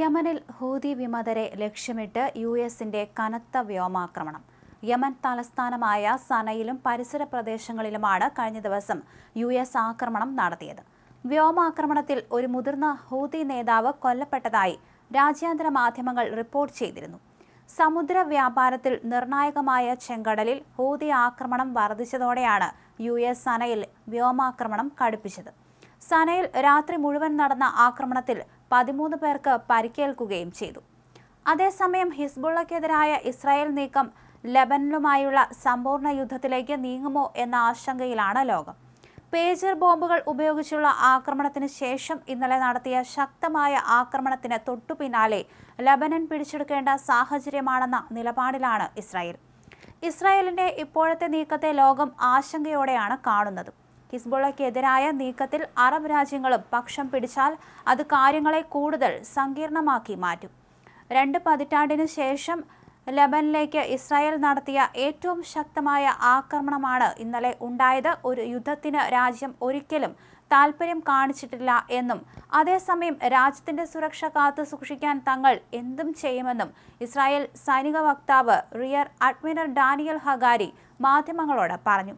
യമനിൽ ഹൂതി വിമതരെ ലക്ഷ്യമിട്ട് യു എസിന്റെ കനത്ത വ്യോമാക്രമണം. യമൻ തലസ്ഥാനമായ സനയിലും പരിസര പ്രദേശങ്ങളിലുമാണ് കഴിഞ്ഞ ദിവസം യു എസ് ആക്രമണം നടത്തിയത്. വ്യോമാക്രമണത്തിൽ ഒരു മുതിർന്ന ഹൂതി നേതാവ് കൊല്ലപ്പെട്ടതായി രാജ്യാന്തര മാധ്യമങ്ങൾ റിപ്പോർട്ട് ചെയ്തിരുന്നു. സമുദ്ര വ്യാപാരത്തിൽ നിർണായകമായ ചെങ്കടലിൽ ഹൂതി ആക്രമണം വർദ്ധിച്ചതോടെയാണ് യു എസ് സനയിൽ വ്യോമാക്രമണം കടുപ്പിച്ചത്. സനയിൽ രാത്രി മുഴുവൻ നടന്ന ആക്രമണത്തിൽ പതിമൂന്ന് പേർക്ക് പരിക്കേൽക്കുകയും ചെയ്തു. അതേസമയം ഹിസ്ബുള്ളക്കെതിരായ ഇസ്രായേൽ നീക്കം ലബനനുമായുള്ള സമ്പൂർണ യുദ്ധത്തിലേക്ക് നീങ്ങുമോ എന്ന ആശങ്കയിലാണ് ലോകം. പേജർ ബോംബുകൾ ഉപയോഗിച്ചുള്ള ആക്രമണത്തിന് ശേഷം ഇന്നലെ നടത്തിയ ശക്തമായ ആക്രമണത്തിന് തൊട്ടുപിന്നാലെ ലബനൻ പിടിച്ചെടുക്കേണ്ട സാഹചര്യമാണെന്ന നിലപാടിലാണ് ഇസ്രായേൽ. ഇസ്രായേലിന്റെ ഇപ്പോഴത്തെ നീക്കത്തെ ലോകം ആശങ്കയോടെയാണ് കാണുന്നത്. ഹിസ്ബുള്ളയ്ക്കെതിരായ നീക്കത്തിൽ അറബ് രാജ്യങ്ങളും പക്ഷം പിടിച്ചാൽ അത് കാര്യങ്ങളെ കൂടുതൽ സങ്കീർണമാക്കി മാറ്റും. രണ്ട് പതിറ്റാണ്ടിനു ശേഷം ലബനിലേക്ക് ഇസ്രായേൽ നടത്തിയ ഏറ്റവും ശക്തമായ ആക്രമണമാണ് ഇന്നലെ ഉണ്ടായത്. ഒരു യുദ്ധത്തിന് രാജ്യം ഒരിക്കലും താൽപ്പര്യം കാണിച്ചിട്ടില്ല എന്നും അതേസമയം രാജ്യത്തിന്റെ സുരക്ഷ കാത്തു സൂക്ഷിക്കാൻ തങ്ങൾ എന്തും ചെയ്യുമെന്നും ഇസ്രായേൽ സൈനിക വക്താവ് റിയർ അഡ്മിറൽ ഡാനിയൽ ഹഗാരി മാധ്യമങ്ങളോട് പറഞ്ഞു.